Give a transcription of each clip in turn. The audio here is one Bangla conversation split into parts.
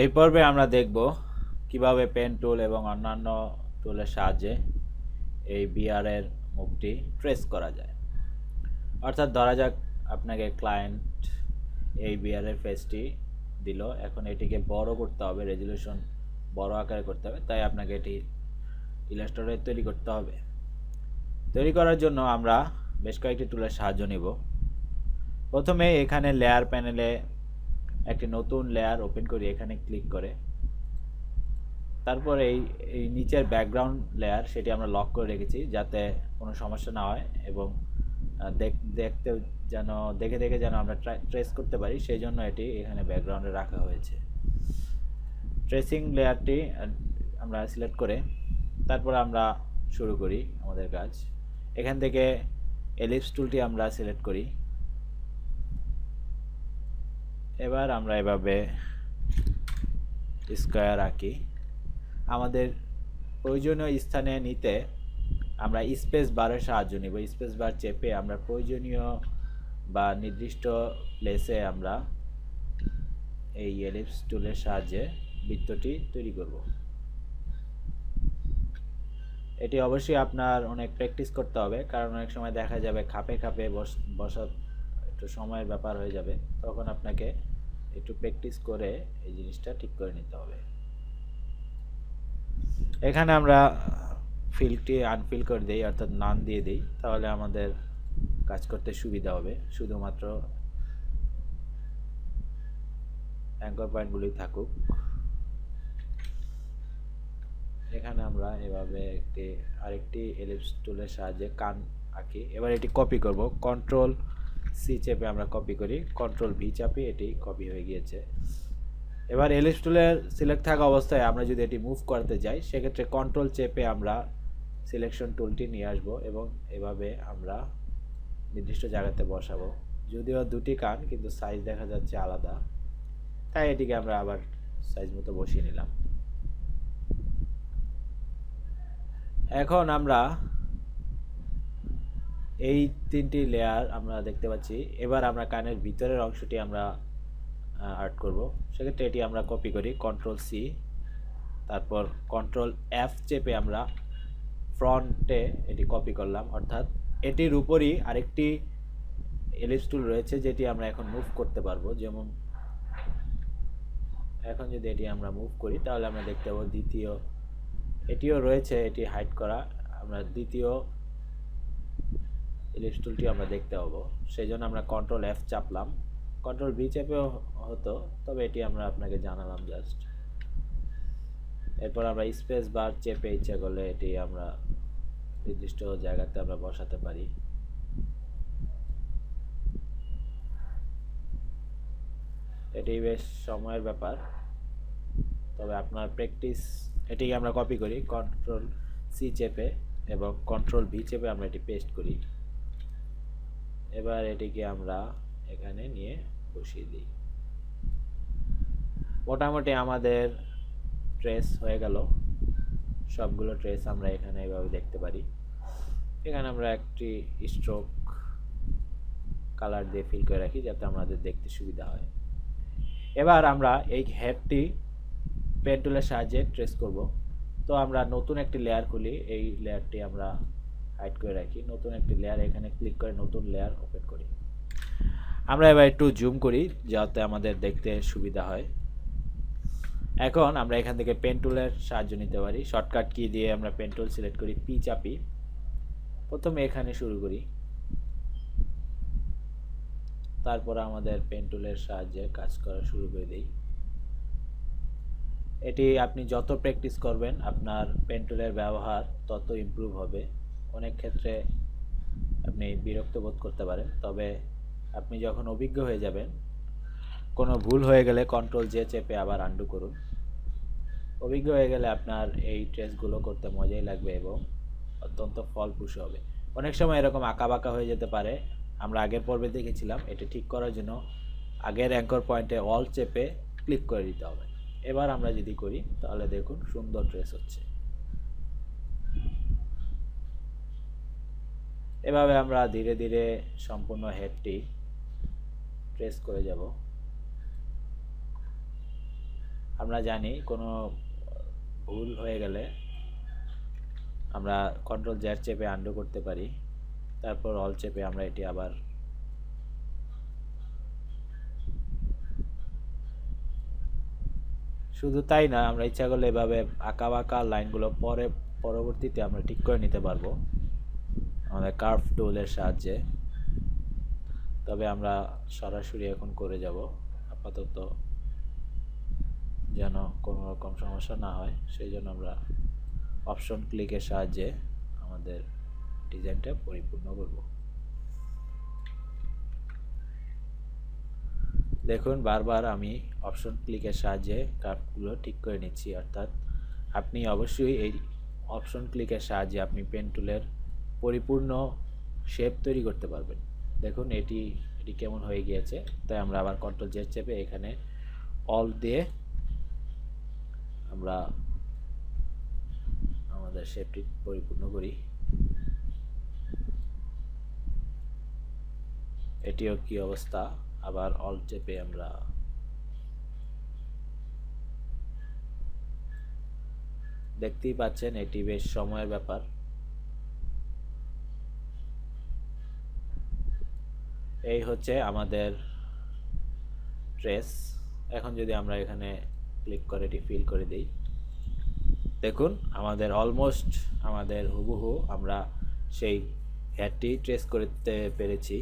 এই পর্বে আমরা দেখব কীভাবে পেন টুল এবং অন্যান্য টুলের সাহায্যে এই বিয়ারের মুখটি ট্রেস করা যায়। অর্থাৎ ধরা যাক আপনাকে ক্লায়েন্ট এই বিয়ারের ফেসটি দিল। এখন এটিকে বড় করতে হবে রেজলিউশন বড় আকারে করতে হবে, তাই আপনাকে এটি ইলাস্ট্রেটরে তৈরি করতে হবে। তৈরি করার জন্য আমরা বেশ কয়েকটি টুলের সাহায্য নিব। প্রথমে এখানে লেয়ার প্যানেলে একটি নতুন লেয়ার ওপেন করি এখানে ক্লিক করে। তারপর এই এই নিচের ব্যাকগ্রাউন্ড লেয়ার সেটি আমরা লক করে রেখেছি যাতে কোনো সমস্যা না হয় এবং দেখ- দেখতে যেন, দেখে দেখে যেন আমরা ট্রেস করতে পারি সেই জন্য এটি এখানে ব্যাকগ্রাউন্ডে রাখা হয়েছে। ট্রেসিং লেয়ারটি আমরা সিলেক্ট করে তারপর আমরা শুরু করি আমাদের কাজ। এখান থেকে এলিপস টুলটি আমরা সিলেক্ট করি। এবার আমরা এভাবে স্কোয়ার আঁকি। আমাদের প্রয়োজনীয় স্থানে নিতে আমরা স্পেস বারের সাহায্য নিব। স্পেস বার চেপে আমরা প্রয়োজনীয় বা নির্দিষ্ট প্লেসে আমরা এই এলিপস টুলের সাহায্যে বৃত্তটি তৈরি করব। এটি অবশ্যই আপনার অনেক প্র্যাকটিস করতে হবে, কারণ অনেক সময় দেখা যাবে খাপে খাপে বস একটু সময়ের ব্যাপার হয়ে যাবে, তখন আপনাকে একটু প্র্যাকটিস করে এই জিনিসটা ঠিক করে নিতে হবে। এখানে আমরা ফিল্ডটি আনফিল করে দিই, অর্থাৎ নান দিয়ে দিই, তাহলে আমাদের কাজ করতে সুবিধা হবে। শুধুমাত্র অ্যাঙ্কর পয়েন্টগুলি থাকুক। এখানে আমরা এভাবে একটি, আরেকটি এলিপস টুলের সাহায্যে কান আঁকি। এবার এটি কপি করব। কন্ট্রোল সি চেপে আমরা কপি করি কন্ট্রোল ভি চাপি এটি কপি হয়ে গিয়েছে। এবার এলিপস টুলের সিলেক্ট থাকা অবস্থায় আমরা যদি এটি মুভ করতে যাই, সেক্ষেত্রে কন্ট্রোল চেপে আমরা সিলেকশন টুলটি নিয়ে আসব এবং এভাবে আমরা নির্দিষ্ট জায়গাতে বসাবো। যদিও দুটি কান, কিন্তু সাইজ দেখা যাচ্ছে আলাদা। তাই এটিকে আমরা আবার সাইজ মতো বসিয়ে নিলাম। এখন আমরা এই তিনটি লেয়ার আমরা দেখতে পাচ্ছি। এবার আমরা কানের ভিতরের অংশটি আমরা আর্ট করব। সেক্ষেত্রে এটি আমরা কপি করি কন্ট্রোল সি তারপর কন্ট্রোল এফ চেপে আমরা ফ্রন্টে এটি কপি করলাম। অর্থাৎ এটির উপরই আরেকটি এলিপস টুল রয়েছে, যেটি আমরা এখন মুভ করতে পারব। যেমন, এখন যদি এটি আমরা মুভ করি, তাহলে আমরা দেখতে পাবো দ্বিতীয়, এটিও রয়েছে, এটি হাইড করা। আমরা দ্বিতীয় ইলিপস টুলটি আমরা দেখতে পাবো। সেই জন্য আমরা কন্ট্রোল এফ চাপলাম। কন্ট্রোল ভি চেপেও হতো, তবে এটি আমরা আপনাকে জানালাম জাস্ট এরপর আমরা স্পেস বার চেপে ইচ্ছা করলে এটি আমরা নির্দিষ্ট জায়গাতে আমরা বসাতে পারি। এটি বেশ সময়ের ব্যাপার। তবে আপনার প্র্যাকটিস এটিকে আমরা কপি করি। কন্ট্রোল সি চেপে এবং কন্ট্রোল ভি চেপে আমরা এটি পেস্ট করি। এবার এটিকে আমরা এখানে নিয়ে বসিয়ে দিই। মোটামুটি আমাদের ট্রেস হয়ে গেল। সবগুলো ট্রেস আমরা এখানে এভাবে দেখতে পারি। এখানে আমরা একটি স্ট্রোক কালার দিয়ে ফিল করে রাখি যাতে আমাদের দেখতে সুবিধা হয়। এবার আমরা এই হেডটি পেন টুলের সাহায্যে ট্রেস করব। তো আমরা নতুন একটি লেয়ার খুলি। এই লেয়ারটি আমরা হাইড করে রাখি। নতুন একটি লেয়ার এখানে ক্লিক করে নতুন লেয়ার ওপেন করি। আমরা এবার একটু জুম করি, যাতে আমাদের দেখতে সুবিধা হয়। এখন আমরা এখান থেকে পেন টুলের সাহায্য নিতে পারি। শর্টকাট কি দিয়ে আমরা পেন টুল সিলেক্ট করি পি চাপি। প্রথমে এখানে শুরু করি। তারপর আমাদের পেন টুলের সাহায্যে কাজ করা শুরু করে দিই। এটি আপনি যত প্র্যাকটিস করবেন, আপনার পেন টুলের ব্যবহার তত ইমপ্রুভ হবে। অনেক ক্ষেত্রে আপনি বিরক্ত বোধ করতে পারেন। তবে আপনি যখন অভিজ্ঞ হয়ে যাবেন, কোনো ভুল হয়ে গেলে কন্ট্রোল জে চেপে আবার আন্ডু করুন। অভিজ্ঞ হয়ে গেলে আপনার এই ট্রেসগুলো করতে মজাই লাগবে এবং অত্যন্ত ফলপ্রসূ হবে। অনেক সময় এরকম আঁকা বাঁকা হয়ে যেতে পারে। আমরা আগের পর্বে দেখেছিলাম, এটি ঠিক করার জন্য আগের অ্যাঙ্কর পয়েন্টে অল চেপে ক্লিক করে দিতে হবে। এবার আমরা যদি করি, তাহলে দেখুন সুন্দর ড্রেস হচ্ছে। এভাবে আমরা ধীরে ধীরে সম্পূর্ণ হেডটি ট্রেস করে যাব। আমরা জানি কোনো ভুল হয়ে গেলে আমরা কন্ট্রোল জ্যাট চেপে আন্ডু করতে পারি, তারপর অল চেপে আমরা এটি আবার শুধু তাই না, আমরা ইচ্ছা করলে এভাবে আঁকা বাঁকা লাইনগুলো পরে, পরবর্তীতে আমরা ঠিক করে নিতে পারব। আমাদের কার্ভ টুলের সাহায্যে। তবে আমরা সরাসরি এখন করে যাব। আপাতত যেন কোনো রকম সমস্যা না হয়, সেই জন্য আমরা অপশন ক্লিকের সাহায্যে আমাদের ডিজাইনটা পরিপূর্ণ করব। দেখুন, বারবার আমি অপশন ক্লিকের সাহায্যে কার্ভগুলো ঠিক করে নিচ্ছি, অর্থাৎ আপনি অবশ্যই এই অপশন ক্লিকের সাহায্যে আপনি পেন টুলের পরিপূর্ণ শেপ তৈরি করতে পারবেন। দেখুন, এটি এটি কেমন হয়ে গিয়েছে। তাই আমরা আবার কন্ট্রোল জেড চেপে এখানে অল দিয়ে আমরা আমাদের শেপটি পরিপূর্ণ করি। এটিও কি অবস্থা? আবার অল চেপে আমরা দেখতেই পাচ্ছেন, এটি বেশ সময়ের ব্যাপার। এই হচ্ছে আমাদের ট্রেস এখন যদি আমরা এখানে ক্লিক করে এটি ফিল করে দিই। দেখুন, আমাদের অলমোস্ট আমাদের হুবহু আমরা সেই হেয়ারটি ট্রেস করতে পেরেছি।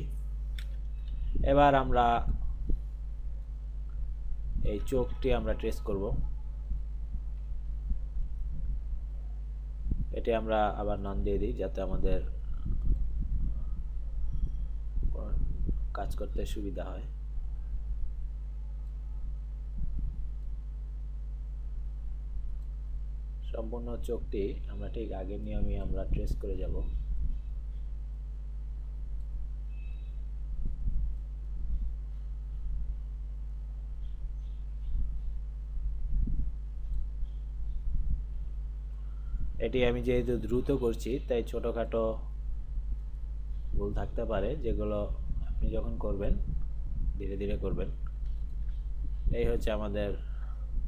এবার আমরা এই চোখটি আমরা ট্রেস করব। এটি আমরা আবার নাম দিয়ে দিই যাতে আমাদের কাজ করতে সুবিধা হয়। সম্পূর্ণ চোখটি আমরা ঠিক আগের নিয়মে আমরা ট্রেস করে যাব। এটি আমি যেহেতু দ্রুত করছি, তাই ছোটোখাটো ভুল থাকতে পারে, যেগুলো আপনি যখন করবেন, ধীরে ধীরে করবেন। এই হচ্ছে আমাদের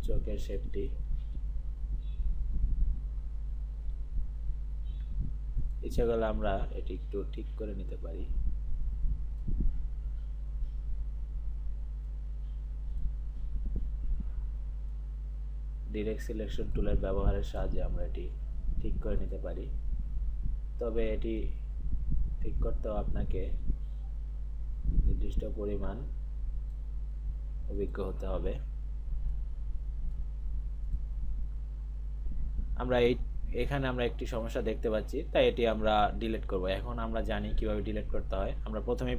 চোখের শেপটি ইচ্ছা করলে আমরা এটি একটু ঠিক করে নিতে পারি। ডিরেক্ট সিলেকশন টুলের ব্যবহারের সাহায্যে আমরা এটি ঠিক করে নিতে পারি। তবে এটি ঠিক করতেও আপনাকে নির্দিষ্ট পরিমাণ অভিজ্ঞ হতে হবে। আমরা এই, এখানে আমরা একটি সমস্যা দেখতে পাচ্ছি, তাই এটি আমরা ডিলিট করব। এখন আমরা জানি কীভাবে ডিলিট করতে হয়। আমরা প্রথমে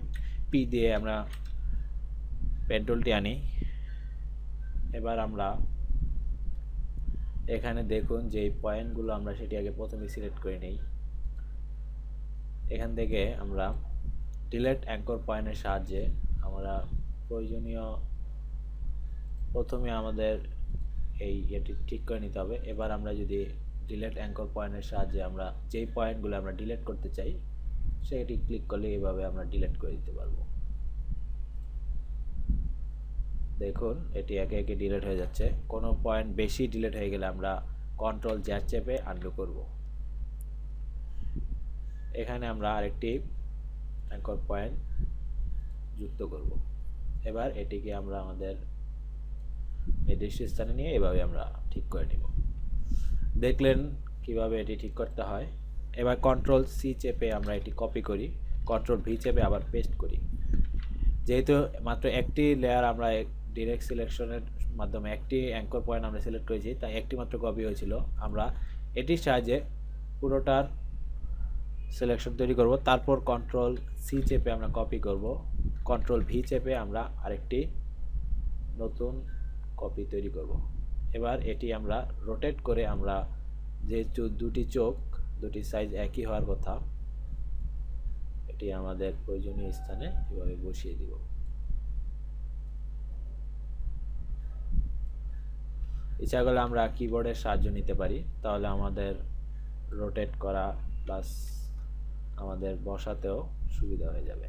পি দিয়ে আমরা পেট্রোলটি আনি। এবার আমরা এখানে দেখুন যে পয়েন্টগুলো আমরা সেটি আগে প্রথমে সিলেক্ট করে নেই। এখান থেকে আমরা ডিলেট অ্যাঙ্কর পয়েন্টের সাহায্যে আমরা প্রয়োজনীয় প্রথমে আমাদের এই এটি ঠিক করে নিতে হবে। এবার আমরা যদি ডিলেট অ্যাঙ্কর পয়েন্টের সাহায্যে আমরা যেই পয়েন্টগুলো আমরা ডিলেট করতে চাই, সেটি ক্লিক করলে এভাবে আমরা ডিলেট করে দিতে পারব। দেখুন, এটি একে একে ডিলেট হয়ে যাচ্ছে। কোনো পয়েন্ট বেশি ডিলেট হয়ে গেলে আমরা কন্ট্রোল জ্যাট চেপে আন্ডু করব। এখানে আমরা আরেকটি অ্যাঙ্কর পয়েন্ট যুক্ত করব। এবার এটিকে আমরা আমাদের নির্দিষ্ট স্থানে নিয়ে এভাবে আমরা ঠিক করে নিব। দেখলেন কীভাবে এটি ঠিক করতে হয়। এবার কন্ট্রোল সি চেপে আমরা এটি কপি করি কন্ট্রোল ভি চেপে আবার পেস্ট করি। যেহেতু মাত্র একটি লেয়ার আমরা ডিরেক্ট সিলেকশনের মাধ্যমে একটি অ্যাঙ্কর পয়েন্ট আমরা সিলেক্ট করেছি, তাই একটি মাত্র কপি হয়েছিল। আমরা এটির সাহায্যে পুরোটার সিলেকশন তৈরি করব। তারপর কন্ট্রোল সি চেপে আমরা কপি করব। কন্ট্রোল ভি চেপে আমরা আরেকটি নতুন কপি তৈরি করব। এবার এটি আমরা রোটেট করে আমরা যে দুটি চোখ, দুটি সাইজ একই হওয়ার কথা, এটি আমাদের প্রয়োজনীয় স্থানে এভাবে বসিয়ে দিব। ইচ্ছা করলে আমরা কিবোর্ডের সাহায্য নিতে পারি। তাহলে আমাদের রোটেট করা প্লাস আমাদের বসাতেও সুবিধা হয়ে যাবে।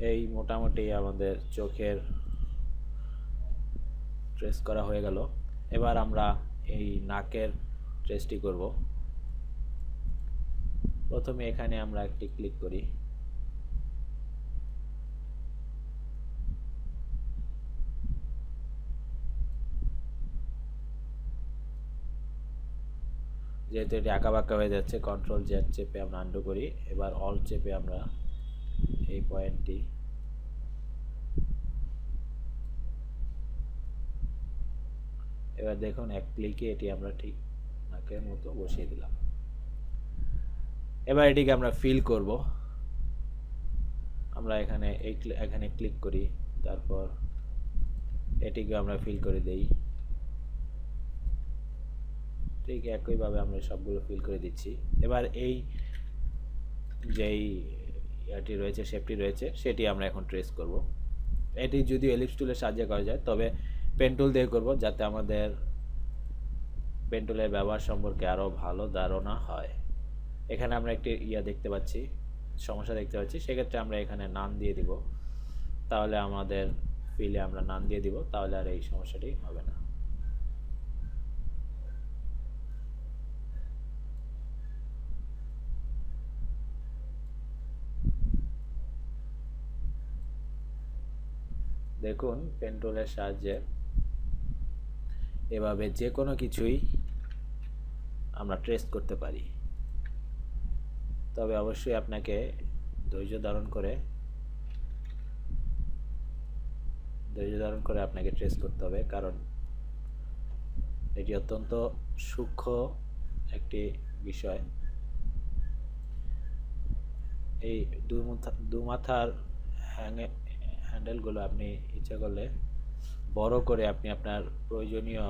এই মোটামুটি আমাদের চোখের ট্রেস করা হয়ে গেল। এবার আমরা এই নাকের ট্রেসটি করব। প্রথমে এখানে আমরা একটি ক্লিক করি। যেহেতু এটি আঁকা বাঁকা হয়ে যাচ্ছে কন্ট্রোল জেড চেপে আমরা আন্ডু করি। এবার অল চেপে আমরা এই পয়েন্টটি এবার দেখুন, এক ক্লিকে এটি আমরা ঠিক নাকের মতো বসিয়ে দিলাম। এবার এটিকে আমরা ফিল করব। আমরা এখানে এখানে ক্লিক করি, তারপর এটিকে আমরা ফিল করে দেই। ঠিক একইভাবে আমরা সবগুলো ফিল করে দিচ্ছি। এবার এই যেই ইয়াটি রয়েছে শেপটি রয়েছে, সেটি আমরা এখন ট্রেস করব। এটি যদি এলিপস টুলের সাহায্যে করা যায়, তবে পেন টুল দিয়ে করব যাতে আমাদের পেন টুলের ব্যবহার সম্পর্কে আরও ভালো ধারণা হয়। এখানে আমরা একটি ইয়া দেখতে পাচ্ছি, সমস্যা দেখতে পাচ্ছি। সেক্ষেত্রে আমরা এখানে নাম দিয়ে দিব। তাহলে আমাদের ফিলে আমরা নাম দিয়ে দিব, তাহলে আর এই সমস্যাটি হবে না। দেখুন, পেন্ট্রোলের সাহায্যে এভাবে যে কোনো কিছুই আমরা ট্রেস করতে পারি। তবে অবশ্যই আপনাকে ধৈর্য ধারণ করে, ধৈর্য ধারণ করে আপনাকে ট্রেস করতে হবে, কারণ এটি অত্যন্ত সূক্ষ্ম একটি বিষয়। এই দুই মাথা দু মাথার হ্যাঙ্গে হ্যান্ডেলগুলো আপনি ইচ্ছা করলে বড় করে আপনি আপনার প্রয়োজনীয়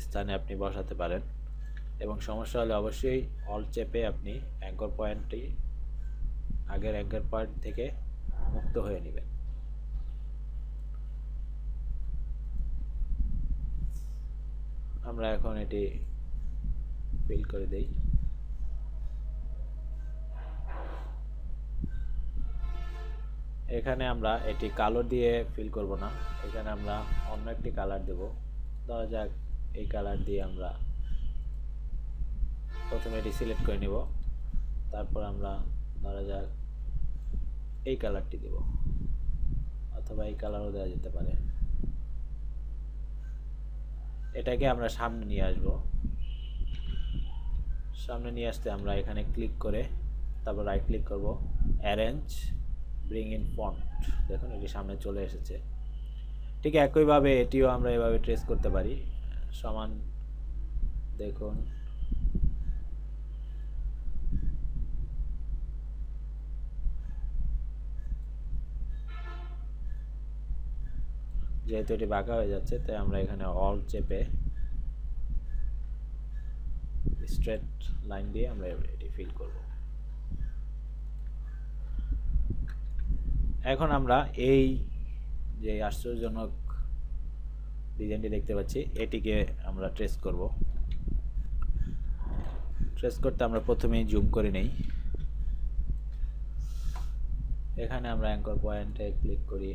স্থানে আপনি বসাতে পারেন। এবং সমস্যা হলে অবশ্যই অল চেপে আপনি অ্যাঙ্কর পয়েন্টটি আগের অ্যাঙ্কর পয়েন্ট থেকে মুক্ত হয়ে নেবেন। আমরা এখন এটি ফিল করে দেই। এখানে আমরা এটি কালো দিয়ে ফিল করব না। এখানে আমরা অন্য একটি কালার দেব। ধরা যাক, এই কালার দিয়ে আমরা প্রথমে এটি সিলেক্ট করে নিব। তারপর আমরা, ধরা যাক, এই কালারটি দেব। অথবা এই কালারও দেওয়া যেতে পারে। এটাকে আমরা সামনে নিয়ে আসব। সামনে নিয়ে আসতে আমরা এখানে ক্লিক করে, তারপর রাইট ক্লিক করব অ্যারেঞ্জ ব্রিং ইন ফন্ট দেখুন, এটি সামনে চলে এসেছে। ঠিক একইভাবে এটিও আমরা এভাবে ট্রেস করতে পারি। সমান, দেখুন। যেহেতু এটি বাঁকা হয়ে যাচ্ছে, তাই আমরা এখানে অল চেপে স্ট্রেট লাইন দিয়ে আমরা এটি ফিল করব। এখন আমরা এই যে আশ্চর্যজনক ডিজাইনটি দেখতে পাচ্ছি, এটিকে আমরা ট্রেস করব। ট্রেস করতে আমরা প্রথমেই জুম করে নেই। এখানে আমরা অ্যাঙ্কর পয়েন্টে ক্লিক করি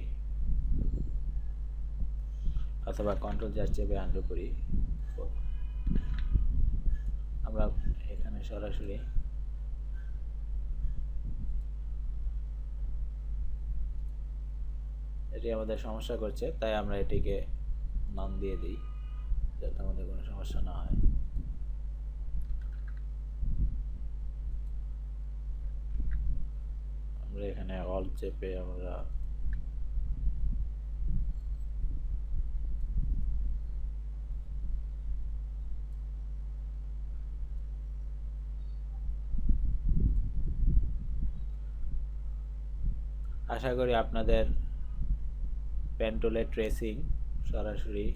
অথবা কন্ট্রোল জার চেপে আন্ডু করি। আমরা এখানে সরাসরি এটি আমাদের সমস্যা করছে, তাই আমরা এটিকে নাম দিয়ে দিই, যাতে আমাদের কোনো সমস্যা না হয়। আমরা এখানে অল চেপে আমরা আশা করি আপনাদের পেন্টোলের ট্রেসিং সরাসরি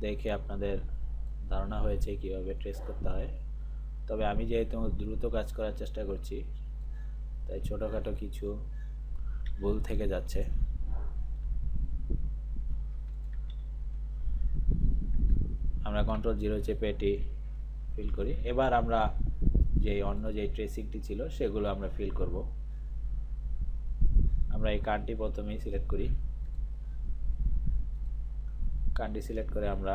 দেখে আপনাদের ধারণা হয়েছে কীভাবে ট্রেস করতে হয়। তবে আমি যেহেতু দ্রুত কাজ করার চেষ্টা করছি, তাই ছোটোখাটো কিছু ভুল থেকে যাচ্ছে। আমরা কন্ট্রোল জিরো চেপে ফিল করি। এবার আমরা যে অন্য যে ট্রেসিংটি ছিল, সেগুলো আমরা ফিল করব। আমরা এই কানটি প্রথমেই সিলেক্ট করি। কানটি সিলেক্ট করে আমরা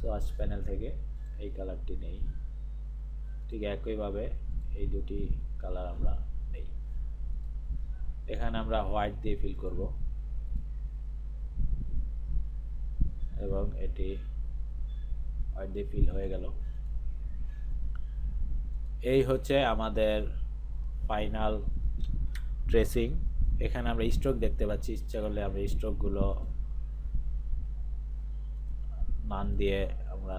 সোয়াচ প্যানেল থেকে এই কালারটি নেই। ঠিক একইভাবে এই দুটি কালার আমরা নেই। এখানে আমরা হোয়াইট দিয়ে ফিল করব। এবং এটি হোয়াইট দিয়ে ফিল হয়ে গেল। এই হচ্ছে আমাদের ফাইনাল ট্রেসিং এখানে আমরা স্ট্রোক দেখতে পাচ্ছি, ইচ্ছা করলে আমরা স্ট্রোকগুলো মান দিয়ে আমরা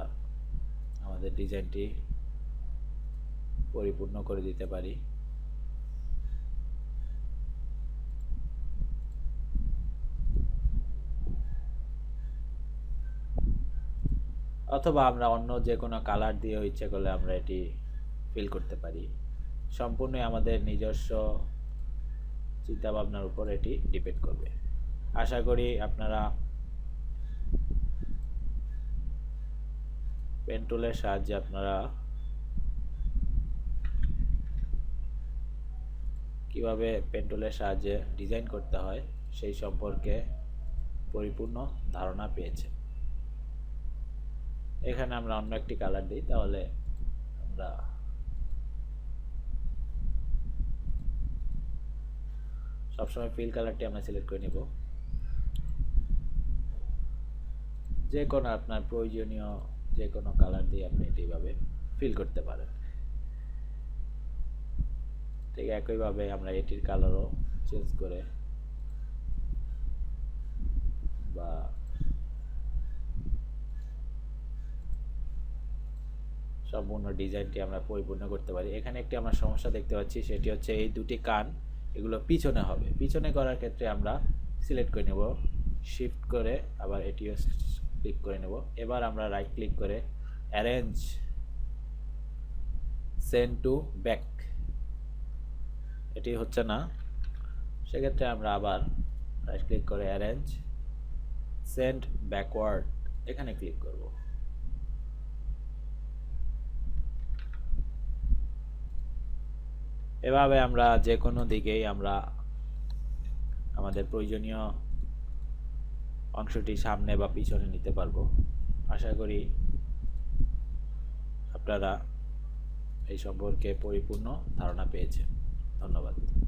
আমাদের ডিজাইনটি পরিপূর্ণ করে দিতে পারি। অথবা আমরা অন্য যে কোনো কালার দিয়ে ইচ্ছে করলে আমরা এটি ফিল করতে পারি। সম্পূর্ণ আমাদের নিজস্ব চিন্তাভাবনার উপর এটি ডিপেন্ড করবে। আশা করি আপনারা পেন টুলের সাহায্যে আপনারা কীভাবে পেন টুলের সাহায্যে ডিজাইন করতে হয় সেই সম্পর্কে পরিপূর্ণ ধারণা পেয়েছে এখানে আমরা অন্য একটি কালার দিই, তাহলে আমরা সবসময় ফিল কালারটি আমরা সিলেক্ট করে নেব। যে কোনো আপনার প্রয়োজনীয় যে কোনো কালার দিয়ে আপনি এটি এইভাবে ফিল করতে পারেন। ঠিক একইভাবে আমরা এটির কালারও চেঞ্জ করে বা সম্পূর্ণ ডিজাইনটি আমরা পরিপূর্ণ করতে পারি। এখানে একটি আমরা সমস্যা দেখতে পাচ্ছি, সেটি হচ্ছে এই দুটি কান এগুলো পিছনে হবে। পিছনে করার ক্ষেত্রে আমরা সিলেক্ট করে নেব শিফট করে আবার এটিও ক্লিক করে নেব। এবার আমরা রাইট ক্লিক করে অ্যারেঞ্জ সেন্ড টু ব্যাক এটি হচ্ছে না। সেক্ষেত্রে আমরা আবার রাইট ক্লিক করে অ্যারেঞ্জ সেন্ড ব্যাকওয়ার্ড এখানে ক্লিক করব। এভাবে আমরা যে কোনো দিকেই আমরা আমাদের প্রয়োজনীয় অংশটি সামনে বা পিছনে নিতে পারব। আশা করি আপনারা এই সম্পর্কে পরিপূর্ণ ধারণা পেয়েছেন। ধন্যবাদ।